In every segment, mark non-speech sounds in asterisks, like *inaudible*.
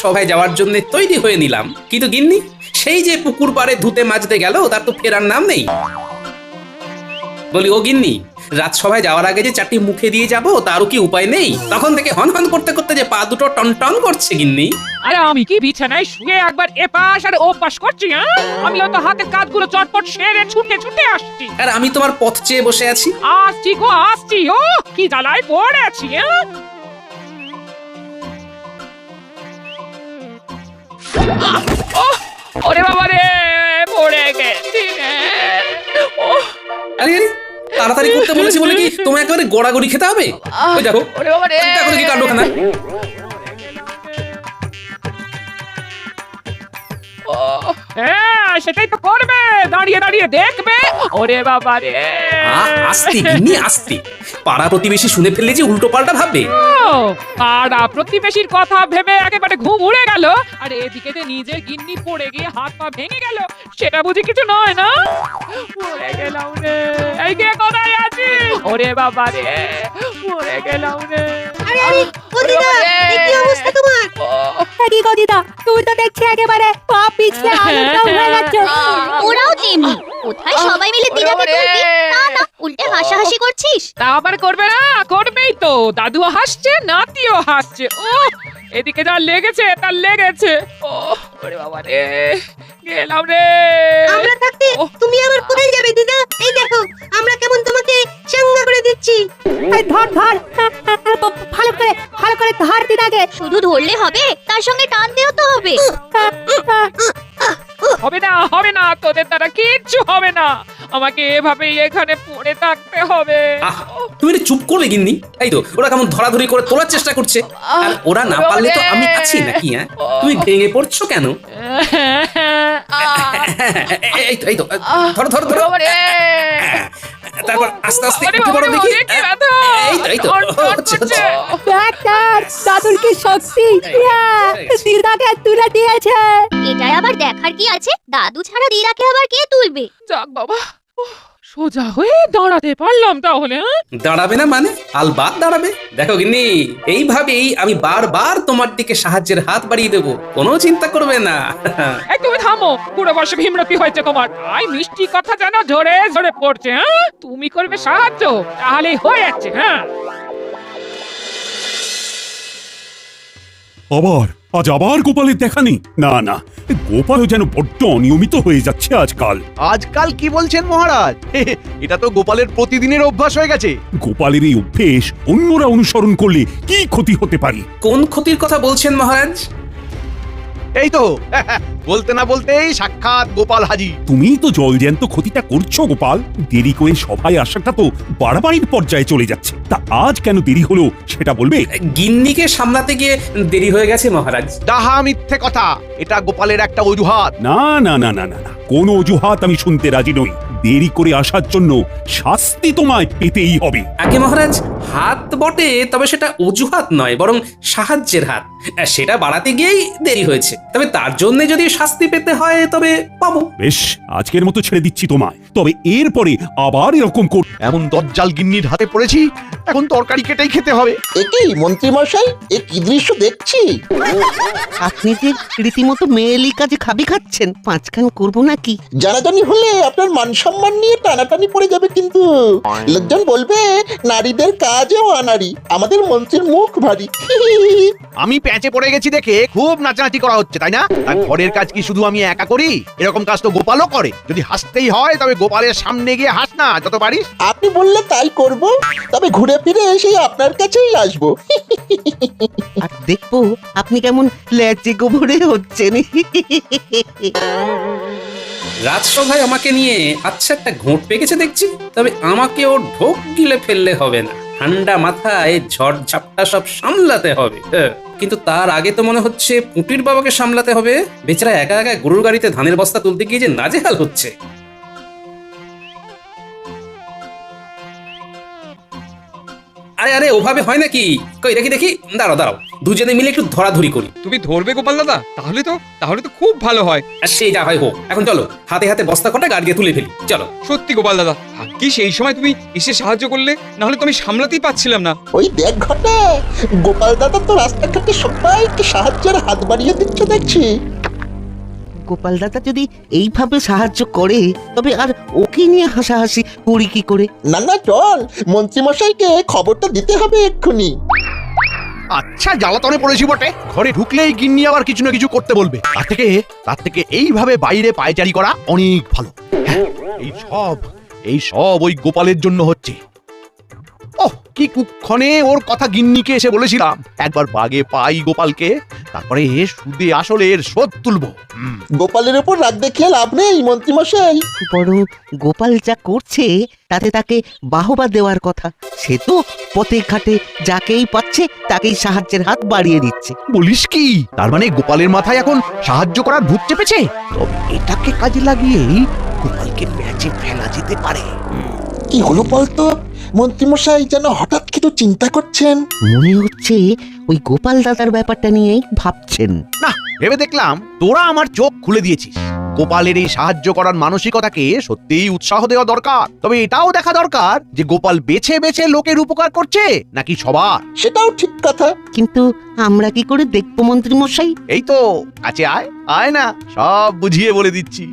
রাজসভায় যাওয়ার জন্য তৈরি হয়ে নিলাম। কিন্তু গিন্নি সেই যে পুকুর পাড়ে ধুতে মাজতে গেল তার তো ফেরার নাম নেই। বলি ও গিন্নি রাজসভায় যাওয়ার আগে যে চারটি মুখে দিয়ে যাব তারও কি উপায় নেই? তখন থেকে হন হন করতে করতে যে পা দুটো টন টন করছে গিন্নি। আরে আমি কি বিছানায় শুয়ে একবার এ এপাশ আর ওপাশ করছি হ্যাঁ? আমি তো হাতের কাজগুলো চটপট সেরে ছুটে ছুটে আসছি। আর আমি তোমার পথ চেয়ে বসে আছি। আসছি গো আসছি। ও কি জ্বালায় পড়েছি হ্যাঁ? ওরে বাবা রে পড়ে গেছি আরে আরে তাড়াতাড়ি করতে বলেছি বলে কি তোমায় একেবারে গড়াগড়ি খেতে হবে? ওই দেখো ওরে বাবা রে। দেখো দেখি কাণ্ডখানা? ও হ্যাঁ সেটাই তো করবে। দাঁড়িয়ে দাঁড়িয়ে দেখবে। ওরে বাবা রে। আস্তে গিন্নি আস্তে। পাড়া প্রতিবেশী শুনে ফেললে যে উল্টো পাল্টা ভাববে। ও, পাড়া প্রতিবেশীর কথা ভেবে একেবারে ঘুম উড়ে গেল। আর এদিকে যে নিজের গিন্নি পড়ে গিয়ে হাত পা ভেঙে গেল সেটা বুঝি কিছু নয় না? পড়ে গেলাম রে। এই কে কোথায় আছিস? ওরে বাবা রে। পড়ে গেলাম রে। আরে আরে ও এ কি অবস্থা তোমার? কি গো দিদা তুই তো দেখছি একেবারে পা পিছলে আলুটা হয়ে যাচ্ছে ওরাও তেমনি কোথায় সবাই মিলে দিদাকে তুলবি না না উল্টে হাসাহাসি করছিস? তা আবার করবে না? করবেই তো। দাদুও হাসছে নাতিও হাসছে। ও এদিকে যা লেগেছে তার লেগেছে। ও ওরে বাবা রে। গেলাম রে। আমরা থাকতে তুমি আবার কোথায় যাবে দিদা? এই দেখো আমরা কেমন তোমাকে চাঙ্গা করে দিচ্ছি। এই ধর ধর। ভালো করে ভালো করে ধর দিদাকে। শুধু ধরলে হবে তার সঙ্গে টানতেও তো হবে। হবে না হবে না তোদের দ্বারা কিচ্ছু হবে না। আমাকে এভাবেই এখানে পড়ে থাকতে হবে। আহ তুমি একটু চুপ করবে গিন্নি? এই তো ওরা কেমন ধরাধরি করে তোলার চেষ্টা করছে। আর ওরা না পারলে তো আমি আছি নাকি হ্যাঁ? তুমি ভেঙে পড়ছো কেন? এই তো এই তো ধরো ধরো ধরো। তারপর আস্তে আস্তে ওরে উঠে বাবা পড়ো রে, দেখি ব্যথা। এই তো এই তো। টন টন হচ্ছে, করছে। ডাক্তার দাদুর কি শক্তি? ইয়া, দিদাকে তুলে দিয়েছে। এটাই আবার দেখার কি আছে? দাদু ছাড়া দিদাকে আবার কে তুলবে? যাক বাবা সোজা হয়ে দাঁড়াতে পারলাম তাহলে হ্যাঁ? দাঁড়াবে না মানে? আলবাত দাঁড়াবে। দেখো গিন্নি এইভাবেই আমি বারবার তোমার দিকে সাহায্যের হাত বাড়িয়ে দেবো। কোনো চিন্তা করবে না। এই তুমি থামো পুরো বর্ষে ভীমরতি হয়েছে তোমার। তাই মিষ্টি কথা যেন ঝরে ঝরে পড়ছে হ্যাঁ? তুমি করবে সাহায্য তাহলেই হয়ে যাচ্ছে হ্যাঁ? আবার আজ আবার গোপালের দেখা নেই। না না গোপালও যেন বড্ড অনিয়মিত হয়ে যাচ্ছে আজকাল। আজকাল কি বলছেন মহারাজ? *laughs* এটা তো গোপালের প্রতিদিনের অভ্যাস হয়ে গেছে। গোপালের এই অভ্যেস অন্যরা অনুসরণ করলে কি ক্ষতি হতে পারে? কোন ক্ষতির কথা বলছেন মহারাজ? এই তো। *laughs* বলতে না বলতেই সাক্ষাৎ গোপাল হাজি। তুমিই তো জলজ্যান্ত ক্ষতিটা করছ গোপাল। দেরি করে সভায় আসাটা তো বাড়াবাড়ির পর্যায়ে চলে যাচ্ছে। তা আজ কেন দেরি হলো সেটা বলবে? গিন্নিকে সামলাতে গিয়ে দেরি হয়ে গেছে মহারাজ। ডাহা মিথ্যে কথা এটা গোপালের একটা অজুহাত। না না না না না না। কোনো অজুহাত আমি শুনতে রাজি নই। দেরি করে আসার জন্য শাস্তি তোমায় পেতেই হবে। আগে মহারাজ হাত বটে তবে সেটা অজুহাত নয় বরং সাহায্যের হাত। সেটা বাড়াতে গিয়েই দেরি হয়েছে। তবে তার জন্য যদি শাস্তি পেতে হয় তবে পাবো। বেশ আজকের মতো ছেড়ে দিচ্ছি তোমায়। তবে এরপরে আবার এরকম কর এমন দজ্জাল গিন্নির হাতে পড়েছি এখন তরকারি কেটেই খেতে হবে। একই মন্ত্রীমশাই? এ কি দৃশ্য দেখছি? আপনি যে রীতিমতো মেয়েলি কাজে খাবি খাচ্ছেন পাঁচখান করব নাকি? জানাজানি হলে আপনার মান সম্মান নিয়ে টানাটানি পড়ে যাবে কিন্তু। লোকজন বলবে নারীদের কাজেও আনারি আমাদের মন্ত্রীর মুখ ভারী। আমি প্যাঁচে পড়ে গেছি দেখে খুব নাচানাচি করা হচ্ছে তাই না? আর ঘরের কাজ কি শুধু আমি একা করি? এরকম কাজ তো গোপালও করে। যদি হাসতেই হয় তবে গোপালের সামনে গিয়ে হাস না যত পারিস। আপনি বললে তাই করব তবে ঘুরে ফিরে এসে আপনার কাছেই আসব। আর দেখব আপনি কেমন ল্যাচে গোবরে হচ্ছেন। রাজসভায় আমাকে নিয়ে আচ্ছা একটা ঘোট পেকেছে দেখছি, তবে আমাকে ও ঢোক গিলে ফেললে হবে না। ঠান্ডা মাথায় ঝড় ঝাপটা সব সামলাতে হবে। হ্যাঁ। কিন্তু তার আগে তো মনে হচ্ছে পুটির বাবাকে সামলাতে হবে। বেচারা একা একা গরুর গাড়িতে ধানের বস্তা তুলতে গিয়ে যে নাজেহাল হচ্ছে। আরে আরে ওভাবে হয় নাকি? কই দেখি দেখি। দাঁড়াও দাঁড়াও। দুজনে মিলে একটু ধরাধরি করি। তুমি ধরবে গোপাল দাদা? তাহলে তো তাহলে তো খুব ভালো হয়। আর সেই যা হয় হোক। এখন চলো হাতে হাতে বস্তা কটা গাড়ি দিয়ে তুলে ফেলি। চলো। সত্যি গোপাল দাদা কি সেই সময় তুমি এসে সাহায্য করলে না হলে তো আমি সামলাতেই পাচ্ছিলাম না। ওই দেখ ঘটা গোপাল দাদা তো রাস্তাঘাটে সবাইকে সাহায্যের হাত বাড়িয়ে দিচ্ছে দেখছি। গোপাল দাদা যদি এইভাবে সাহায্য করে তবে আর ওকে নিয়ে হাসাহাসি করি কি করে? না না চল। মন্ত্রীমশাইকে খবরটা দিতে হবে এক্ষুনি। আচ্ছা জ্বালাতনে পড়েছি বটে। ঘরে ঢুকলেই গিন্নি আবার কিছু না কিছু করতে বলবে। তার থেকে তার থেকে এইভাবে বাইরে পায়চারি করা অনেক ভালো। হ্যাঁ, এই সব এই সব ওই গোপালের জন্য হচ্ছে। ওহ কি কুক্ষণে ওর কথা গিন্নিকে এসে বলেছিলাম। একবার বাগে পাই গোপালকে তারপরে সুদে আসলে এর শোধ তুলবো। গোপালের উপর রাগ দেখিয়ে লাভ নেই মন্ত্রীমশাই। বড় গোপাল যা করছে তাতে তাকে বাহবা দেওয়ার কথা। সে তো পথে ঘাটে যাকেই পাচ্ছে তাকেই সাহায্যের হাত বাড়িয়ে দিচ্ছে। বলিস কি? তার মানে গোপালের মাথায় এখন সাহায্য করার ভূত চেপেছে? তবে এটাকে কাজে লাগিয়েই গোপালকে প্যাচে ফেলা যেতে পারে। কি হলো বলতো? মন্ত্রীমশাই যেন হঠাৎ কিছু চিন্তা করছেন? মনে হচ্ছে ওই গোপাল দাদার ব্যাপারটা নিয়েই ভাবছেন। না ভেবে দেখলাম তোরা আমার চোখ খুলে দিয়েছিস। গোপালের এই সাহায্য করার মানসিকতাকে সত্যিই উৎসাহ দেওয়া দরকার। তবে এটাও দেখা দরকার যে গোপাল বেছে বেছে লোকের উপকার করছে নাকি সবার। সেটাও ঠিক কথা। কিন্তু আমরা কি করে দেখব মন্ত্রী মশাই এই তো কাছে আয়। আয় না সব বুঝিয়ে বলে দিচ্ছি।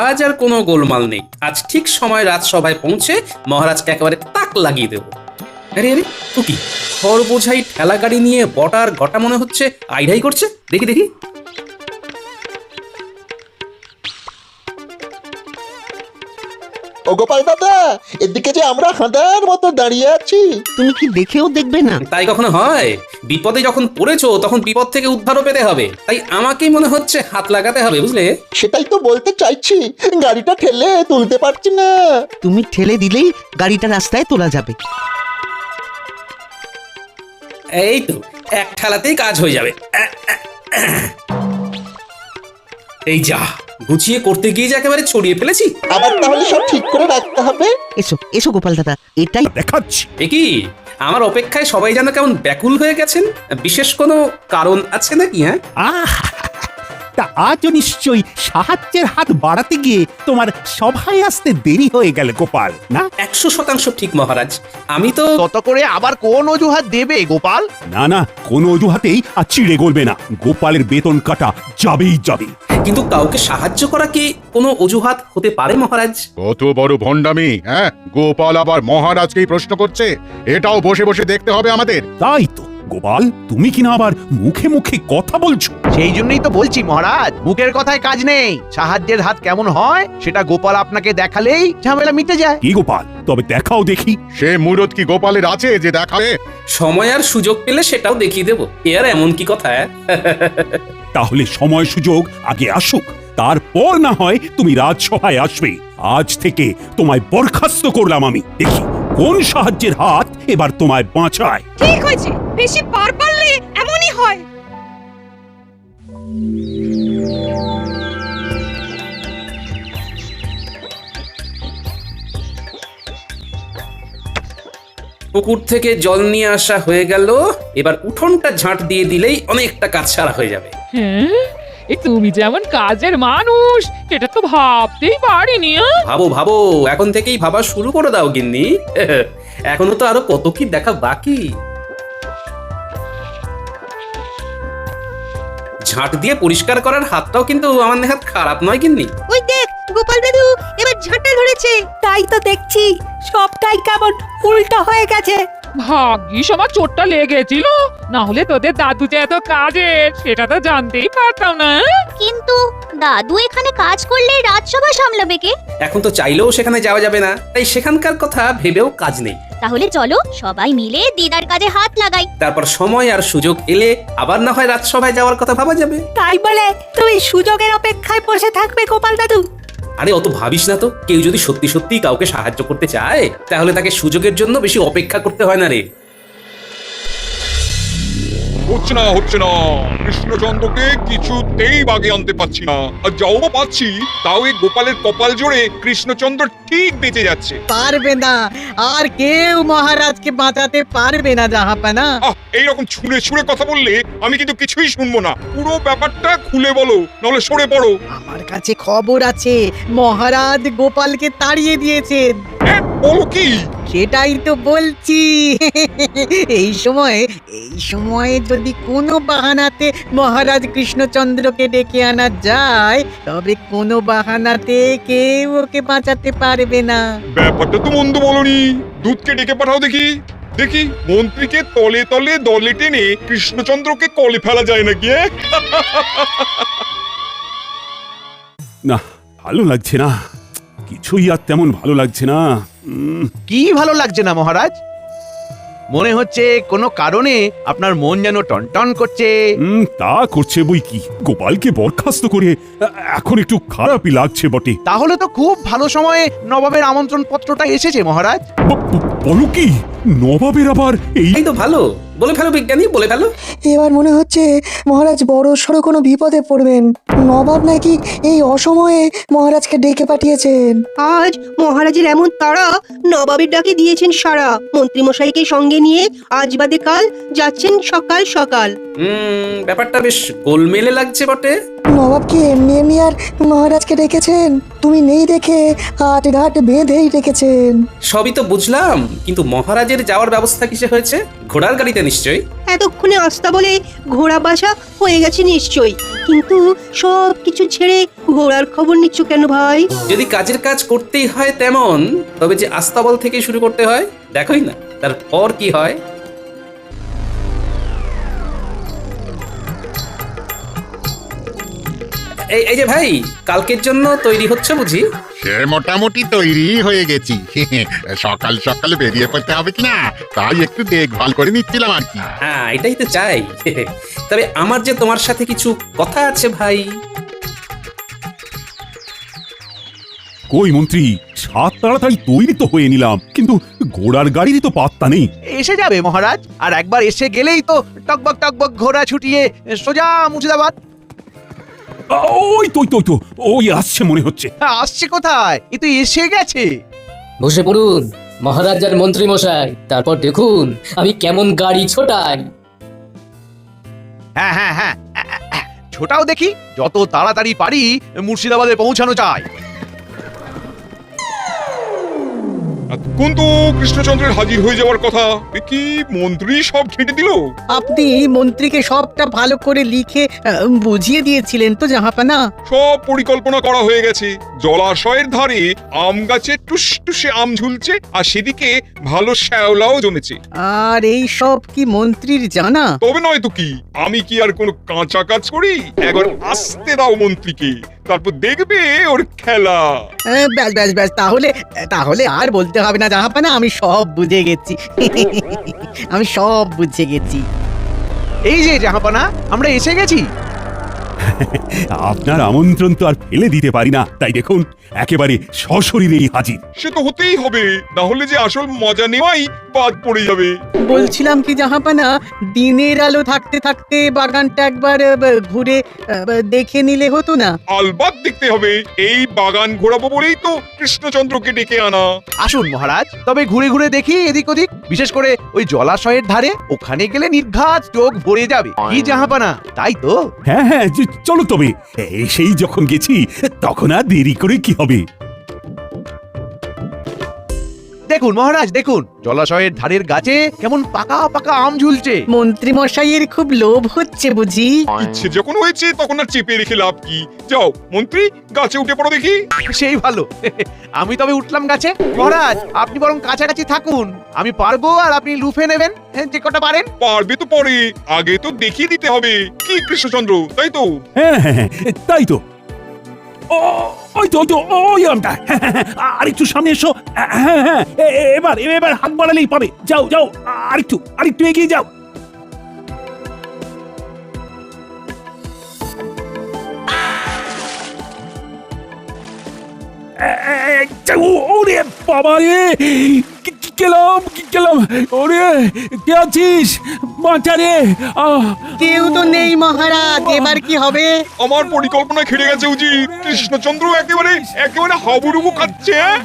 আজ আর কোনো গোলমাল নেই। আজ ঠিক সময় রাজসভায় পৌঁছে মহারাজকে একেবারে তাক লাগিয়ে দেবো। আরে আরে খড় বোঝাই ঠেলা গাড়ি নিয়ে বটার ঘটা মনে হচ্ছে আইডাই করছে? দেখি দেখি। ও গোপাল দাদা এদিকে যে আমরা হাঁদার মতো দাঁড়িয়ে আছি। তুমি কি দেখেও দেখবে না? তাই কখনো হয়? বিপদে যখন পড়েছো তখন বিপদ থেকে উদ্ধারও পেতে হবে। তাই আমাকেই মনে হচ্ছে হাত লাগাতে হবে বুঝলে? সেটাই তো বলতে চাইছি গাড়িটা ঠেলে তুলতে পারছি না। তুমি ঠেলে দিলেই গাড়িটা রাস্তায় তোলা যাবে। এই তো এক ঠেলাতেই কাজ হয়ে যাবে। এই যা গুছিয়ে করতে গিয়ে যে একেবারে ছড়িয়ে ফেলেছি। আবার তাহলে সব ঠিক করে রাখতে হবে? এসো এসো গোপাল দাদা এটাই দেখাচ্ছি। এ কি? আমার অপেক্ষায় সবাই যেন কেমন ব্যাকুল হয়ে গেছেন? বিশেষ কোনো কারণ আছে নাকি হ্যাঁ? আহ তা আজও নিশ্চয়ই সাহায্যের হাত বাড়াতে গিয়ে তোমার সভায় আসতে দেরি হয়ে গেল গোপাল না? একশো শতাংশ ঠিক মহারাজ। আমি তো তত করে আবার কোন অজুহাত দেবে গোপাল? না না কোনো অজুহাতেই আর চিড়ে গলবে না। গোপালের বেতন কাটা যাবেই যাবে। কিন্তু কাউকে সাহায্য করা কি কোনো অজুহাত হতে পারে মহারাজ? কত বড় ভণ্ডামি হ্যাঁ? গোপাল আবার মহারাজকেই প্রশ্ন করছে। এটাও বসে বসে দেখতে হবে আমাদের। তাই তো। গোপাল তুমি কিনা আবার মুখে মুখে কথা বলছো? সেই জন্যই তো বলছি মহারাজ। মুখের কথায় কাজ নেই। সাহায্যের হাত কেমন হয় সেটা গোপাল আপনাকে দেখালেই ঝামেলা মিটে যায়। কি গোপাল? তবে দেখাও দেখি। সে মুরত কি গোপালের আছে যে দেখাবে? সময় আর সুযোগ পেলে সেটাও দেখিয়ে দেবো। এ আর এমন কি কথা হ্যাঁ? তাহলে সময় সুযোগ আগে আসুক। তারপর না হয় তুমি রাজসভায় আসবে। আজ থেকে তোমায় বরখাস্ত করলাম আমি। দেখি কোন সাহায্যের হাত এবার তোমায় বাঁচায়। ঠিক হয়েছে। বেশি পার পারলে এমনই হয়। পুকুর থেকে জল নিয়ে আসা হয়ে গেল। এবার উঠোনটা ঝাঁট দিয়ে দিলেই অনেকটা কাজ সারা হয়ে যাবে। হ্যাঁ এই তুমি যেমন কাজের মানুষ সেটা তো ভাবতেই পারিনি? ভাবো ভাবো এখন থেকেই ভাবা শুরু করে দাও গিন্নি। *laughs* এখনও তো আরও কত কি দেখা বাকি। ঝাঁট দিয়ে পরিষ্কার করার হাতটাও কিন্তু আমার নেহাত খারাপ নয় কিন্তু ওই দেখ গোপাল দাদু এবার ঝাঁটা ধরেছে। তাই তো দেখছি সবটাই কেমন উল্টো হয়ে গেছে। ভাগ্যিস আমার চোটটা লেগেছিল। না হলে তোদের দাদু যে এত কাজের সেটা তো জানতেই পারতাম না হ্যাঁ? কিন্তু দাদু এখানে কাজ করলে রাজসভা সামলাবে কে? এখন তো চাইলেও সেখানে যাওয়া যাবে না। তাই সেখানকার কথা ভেবেও কাজ নেই। তাহলে চলো সবাই মিলে দিদার কাজে হাত লাগাই। তারপর সময় আর সুযোগ এলে আবার না হয় রাজসভায় যাওয়ার কথা ভাবা যাবে। তাই বলে তুমি সুযোগের অপেক্ষায় বসে থাকবে গোপাল দাদু। আরে অত ভাবিস না তো কেউ যদি সত্যি সত্যি কাউকে সাহায্য করতে চায় তাহলে তাকে সুযোগের জন্য বেশি অপেক্ষা করতে হয় না রে। হচ্ছে না হচ্ছে না। কৃষ্ণচন্দ্রকে কিছুতেই বাগে আনতে পারছি না। আর যাও বা পাচ্ছি তাও এই গোপালের কপাল জোরে কৃষ্ণচন্দ্র ঠিক বেঁচে যাচ্ছে। পারবে না। আর কেউ মহারাজকে বাঁচাতে পারবে না জাহাপানা। আহ এইরকম ছুঁড়ে ছুঁড়ে কথা বললে আমি কিন্তু কিছুই শুনব না। পুরো ব্যাপারটা খুলে বলো নাহলে সরে পড়ো। আমার কাছে খবর আছে মহারাজ গোপালকে তাড়িয়ে দিয়েছেন। বলো কি? সেটাই তো বলছি। এই সময় এই সময়ে যদি কোনো বাহানাতে মহারাজ কৃষ্ণচন্দ্রকে ডেকে আনা যায় তবে কোনো বাহানাতে কেউ ওকে বাঁচাতে পারবে না। ব্যাপারটা তো মন্দ বলনি। দুধকে ডেকে পাঠাও দেখি। দেখি মন্ত্রীকে তলে তলে দলে টেনে কৃষ্ণচন্দ্রকে কলে ফেলা যায় নাকি না ভালো লাগছে না। কিছুই আর তেমন ভালো লাগছে না। উম, কি ভালো লাগছে না মহারাজ? মনে হচ্ছে কোনো কারণে আপনার মন যেন টনটন করছে। উম, তা করছে বই কি? গোপালকে বরখাস্ত করে এ- এখন একটু খারাপই লাগছে বটে। তাহলে তো খুব ভালো সময়ে নবাবের আমন্ত্রণ পত্রটা এসেছে মহারাজ। ব- ব- বলো কি? নবাবের আবার এই এই তো ভালো। বলে ফেলো বিজ্ঞানী বলে ফেলো। এবার মনে হচ্ছে মহারাজ বড় সড়ো কোনো বিপদে পড়বেন। নবাব নাকি এই অসময়ে মহারাজকে ডেকে পাঠিয়েছেন। আজ মহারাজের এমন তাড়া নবাবের ডাকে দিয়েছেন সারা। মন্ত্রীমশাইকে সঙ্গে নিয়ে আজ বাদে কাল যাচ্ছেন সকাল সকাল। হুম ব্যাপারটা বেশ গোলমেলে লাগছে বটে। নবাব কি এমনি এমনি আর মহারাজকে ডেকেছেন। তুমি নেই দেখে আট ঘাট বেঁধেই ডেকেছেন। সবই তো বুঝলাম কিন্তু মহারাজের যাওয়ার ব্যবস্থা কিসে হয়েছে? ঘোড়ার গাড়িতে নিশ্চয়ই? এতক্ষণে আস্তা বলে ঘোড়া বাসা হয়ে গেছে নিশ্চয়ই। কিন্তু সব কিছু ছেড়ে ঘোড়ার খবর নিচ্ছ কেন ভাই? যদি কাজের কাজ করতেই হয় তেমন তবে যে আস্তাবল থেকে শুরু করতে হয় দেখোই না তারপর কি হয়? এই এই যে ভাই কালকের জন্য তৈরি হচ্ছে বুঝি? সে মোটামুটি তৈরি হয়ে গেছি। *laughs* সকাল সকাল বেরিয়ে পড়তে হবে কিনা তাই একটু দেখভাল করে নিচ্ছিলাম আর কি। হ্যাঁ এটাই তো চাই। *laughs* তবে আমার যে তোমার সাথে কিছু কথা আছে ভাই। কই মন্ত্রী সাত তাড়াতাড়ি তৈরি তো হয়ে নিলাম কিন্তু ঘোড়ার গাড়িরই তো পাত্তা নেই। এসে যাবে মহারাজ আর একবার এসে গেলেই তো টকবক টকবক ঘোড়া ছুটিয়ে সোজা মুর্শিদাবাদ। ওই তো ওই তো, ওই তো ওই আসছে মনে হচ্ছে। হ্যাঁ, আসছে কোথায়? এ তো এসে গেছে। বসে পড়ুন মহারাজার মন্ত্রী মশাই তারপর দেখুন আমি কেমন গাড়ি ছোটাই। হ্যাঁ হ্যাঁ হ্যাঁ ছোটাও দেখি যত তাড়াতাড়ি পারি মুর্শিদাবাদে পৌঁছানো চাই কিন্তু কৃষ্ণচন্দ্রের হাজির হয়ে যাওয়ার কথা। এ কি মন্ত্রী সব ঘেঁটে দিল? আপনি মন্ত্রীকে সবটা ভালো করে লিখে আহ, বুঝিয়ে দিয়েছিলেন তো জাহাপানা? সব পরিকল্পনা করা হয়ে গেছে। জলাশয়ের ধারে আম গাছে টুস টুসে আম ঝুলছে আর সেদিকে ভালো শ্যাওলাও জমেছে। আর এই সব কি মন্ত্রীর জানা? তবে নয় তো কি? আমি কি আর কোনো কাঁচা কাজ করি? একবার আসতে দাও মন্ত্রীকে। তারপর দেখবে ওর খেলা। ব্যাস ব্যাস ব্যাস তাহলে তাহলে আর বলতে হবে না জাহাপানা আমি সব বুঝে গেছি। *laughs* আমি সব বুঝে গেছি। এই যে জাহাপানা আমরা এসে গেছি। আপনার আমন্ত্রণ তো আর ফেলে দিতে পারি না। তাই দেখুন একেবারে সশরীরেই হাজির। সে তো হতেই হবে না হলে যে আসল মজা নেওয়াই বাদ পড়ে যাবে। বলছিলাম কি জাহাপানা দিনের আলো থাকতে থাকতে বাগানটা একবার আহ, ঘুরে আহ, দেখে নিলে হতো না। আলবাত দেখতে হবে এই বাগান ঘোরাবো বলেই তো কৃষ্ণচন্দ্রকে ডেকে আনা। আসুন মহারাজ তবে ঘুরে ঘুরে দেখি এদিক ওদিক। বিশেষ করে ওই জলাশয়ের ধারে ওখানে গেলে নির্ঘাত চোখ ভরে যাবে। কি জাহাপানা তাই তো? হ্যাঁ হ্যাঁ চ- চলো তবে এসেই যখন গেছি তখন আর দেরি করে কি হবে? দেখুন মহারাজ দেখুন। জলাশয়ের ধারের গাছে কেমন পাকা পাকা আম ঝুলছে। মন্ত্রী মশাইয়ের খুব লোভ হচ্ছে বুঝি। ইচ্ছে যখন হয়েছে তখন আর চেপে রেখে লাভ কি? যাও মন্ত্রী গাছে উঠে পড়ো দেখি। সেই ভালো। *laughs* আমি তবে উঠলাম গাছে। মহারাজ আপনি বরং কাছাকাছি থাকুন। আমি পারব আর আপনি লুফে নেবেন হ্যাঁ, যে কটা পারেন। পারবে তো পরে। আগে তো দেখিয়ে দিতে হবে। কি কৃষ্ণচন্দ্র তাই তো? হ্যাঁ হ্যাঁ হ্যাঁ, তাই তো। ওই তো ওই তো ওই আমটা আর হ্যাঁ, হ্যাঁ, সামনে এসো। হ্যাঁ হ্যাঁ এ- এ- এবার এবার হাত বাড়ালেই পাবে। যাও যাও আরেকটু আরেকটু এগিয়ে যাও। ওরে বাবা রে গেলাম কি গেলাম। ওরে কে আছিস? বাঁচারে আহ। কেউ তো নেই মহারাজ এবার কি হবে? আমার পরিকল্পনা খেড়ে গেছে উজি কৃষ্ণচন্দ্র একেবারে একেবারে হাবুডুবু খাচ্ছে হ্যাঁ?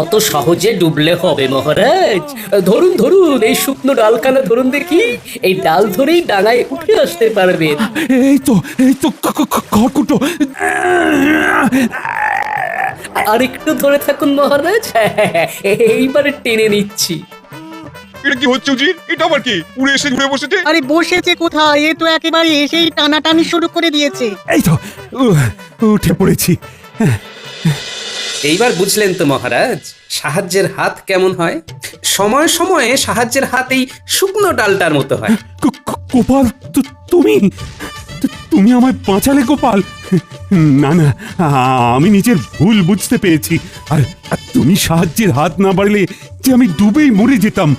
অত সহজে ডুবলে হবে মহারাজ। ধরুন ধরুন এই শুকনো ডালখানা ধরুন দেখি। এই ডাল ধরেই ডাঙায় উঠে আসতে পারবেন। এই তো এই তো খড়কুটো আর একটু ধরে থাকুন মহারাজ। এইবারে টেনে নিচ্ছি। এটা কি হচ্ছে উজির? এটা আবার কি? উড়ে এসে ঘুরে বসেছে? আরে বসেছে কোথায়? এ তো একেবারে এসেই টানাটানি শুরু করে দিয়েছে। এই তো উঠে পড়েছি। এইবার বুঝলেন তো মহারাজ সাহায্যের হাত কেমন হয়? সময় সময়ে সাহায্যের হাত এই শুকনো ডালটার মতো হয়। গোপাল তুমি তুমি আমায় বাঁচালে গোপাল? না না আমি নিজের ভুল বুঝতে পেরেছি। আর আর তুমি সাহায্যের হাত না বাড়লে যে আমি ডুবেই মরে যেতাম।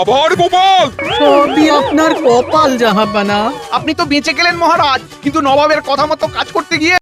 আবার গোপাল! সবই আপনার কপাল জাহাপানা। আপনি তো বেঁচে গেলেন মহারাজ কিন্তু নবাবের কথা মতো কাজ করতে গিয়ে